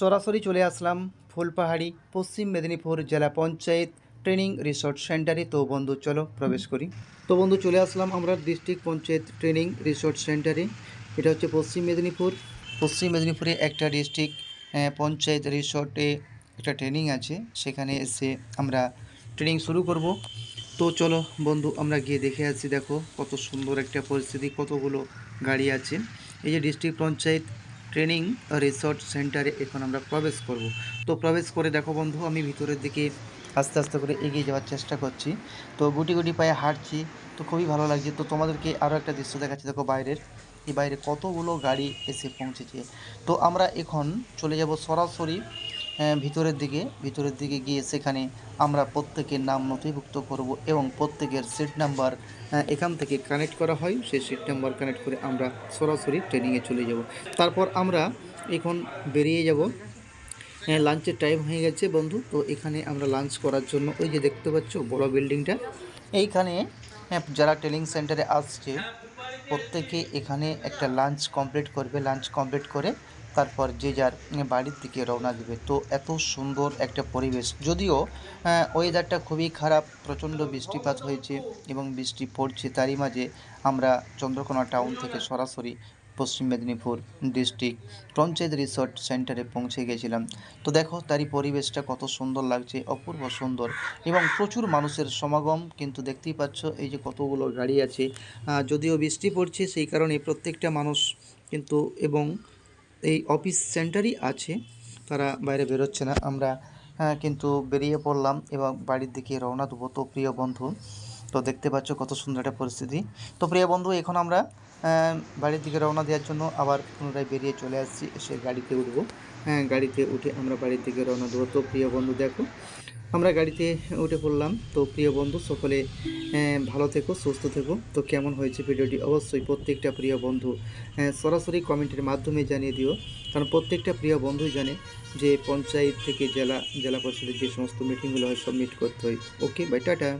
সরাসরি চলে আসলাম ফুলপাহাড়ি, পশ্চিম মেদিনীপুর জেলা পঞ্চায়েত ট্রেনিং রিসোর্ট সেন্টারে। তো বন্ধু, চলো প্রবেশ করি। তো বন্ধু, চলে আসলাম আমরা ডিস্ট্রিক্ট পঞ্চায়েত ট্রেনিং রিসোর্ট সেন্টারে। এটা হচ্ছে পশ্চিম মেদিনীপুর। পশ্চিম মেদিনীপুরে একটা ডিস্ট্রিক্ট পঞ্চায়েত রিসোর্টে একটা ট্রেনিং আছে। সেখানে এসে আমরা ট্রেনিং শুরু করব। তো চলো বন্ধু, আমরা গিয়ে দেখে আসি দেখো কত সুন্দর একটা পরিস্থিতি, কতগুলো গাড়ি আছে। এই যে ডিস্ট্রিক্ট পঞ্চায়েত ট্রেনিং রিসোর্ট সেন্টারে এখন আমরা প্রবেশ করব। তো প্রবেশ করে দেখো বন্ধু, আমি ভিতরের দিকে আস্তে আস্তে করে এগিয়ে যাওয়ার চেষ্টা করছি। তো গুটি গুটি পায়ে হাঁটছি, তো খুবই ভালো লাগছে। তো তোমাদেরকে আরও একটা দৃশ্য দেখাচ্ছি। দেখো বাইরের, এই বাইরে কতগুলো গাড়ি এসে পৌঁছেছে। তো আমরা এখন চলে যাব সরাসরি ভিতরের দিকে ভিতরের দিকে গিয়ে সেখানে আমরা প্রত্যেকের নাম নথিভুক্ত করব এবং প্রত্যেকের সিট নাম্বার এখান থেকে কানেক্ট করা হয়। সেই সিট নাম্বার কানেক্ট করে আমরা সরাসরি ট্রেনিংয়ে চলে যাব। তারপর আমরা এখন বেরিয়ে যাব। হ্যাঁ লাঞ্চের টাইম হয়ে গেছে বন্ধু। তো এখানে আমরা লাঞ্চ করার জন্য ওই যে দেখতে পাচ্ছ বড় বিল্ডিংটা। এইখানে হ্যাঁ, যারা ট্রেনিং সেন্টারে আসছে প্রত্যেকে এখানে একটা লাঞ্চ কমপ্লিট করবে। লাঞ্চ কমপ্লিট করে তারপর যে যার বাড়ির দিকে রওনা দেবে। তো এত সুন্দর একটা পরিবেশ। যদিও ওয়েদারটা খুবই খারাপ, প্রচণ্ড বৃষ্টিপাত হয়েছে এবং বৃষ্টি পড়ছে। তারই মাঝে আমরা চন্দ্রকোনা টাউন থেকে সরাসরি পশ্চিম মেদিনীপুর ডিস্ট্রিক্ট পঞ্চায়েত রিসোর্ট সেন্টারে পৌঁছে গেছিলাম। তো দেখো, তারই পরিবেশটা কত সুন্দর লাগছে, অপূর্ব সুন্দর এবং প্রচুর মানুষের সমাগম। কিন্তু দেখতেই পাচ্ছ, এই যে কতগুলো গাড়ি আছে। যদিও বৃষ্টি পড়ছে, সেই কারণে প্রত্যেকটা মানুষ কিন্তু এবং এই অফিস সেন্টারই আছে। তারা বাইরে বেরোচ্ছে না। আমরা কিন্তু বেরিয়ে পড়লাম এবং বাড়ির দিকে রওনা দেবো। তো প্রিয় বন্ধু, তো দেখতে পাচ্ছ কত সুন্দর একটা পরিস্থিতি। তো প্রিয় বন্ধু, এখন আমরা বাড়ির দিকে রওনা দেওয়ার জন্য আবার পুনরায় বেরিয়ে চলে আসছি। এসে গাড়িতে উঠবো। হ্যাঁ গাড়িতে উঠে আমরা বাড়ির দিকে রওনা দেবো। তো প্রিয় বন্ধু, দেখো আমরা গাড়িতে উঠে পড়লাম। তো প্রিয় বন্ধু, সকলে ভালো থেকো, সুস্থ থেকো। তো কেমন হয়েছে ভিডিওটি? অবশ্যই প্রত্যেকটা প্রিয় বন্ধু সরাসরি কমেন্টের মাধ্যমে জানিয়ে দিও। কারণ প্রত্যেকটা প্রিয় বন্ধুই জানে যে পঞ্চায়েত থেকে জেলা জেলা পরিষদের যে সমস্ত মিটিংগুলো হয়, সব মিট করতে হয়। Okay bye tata.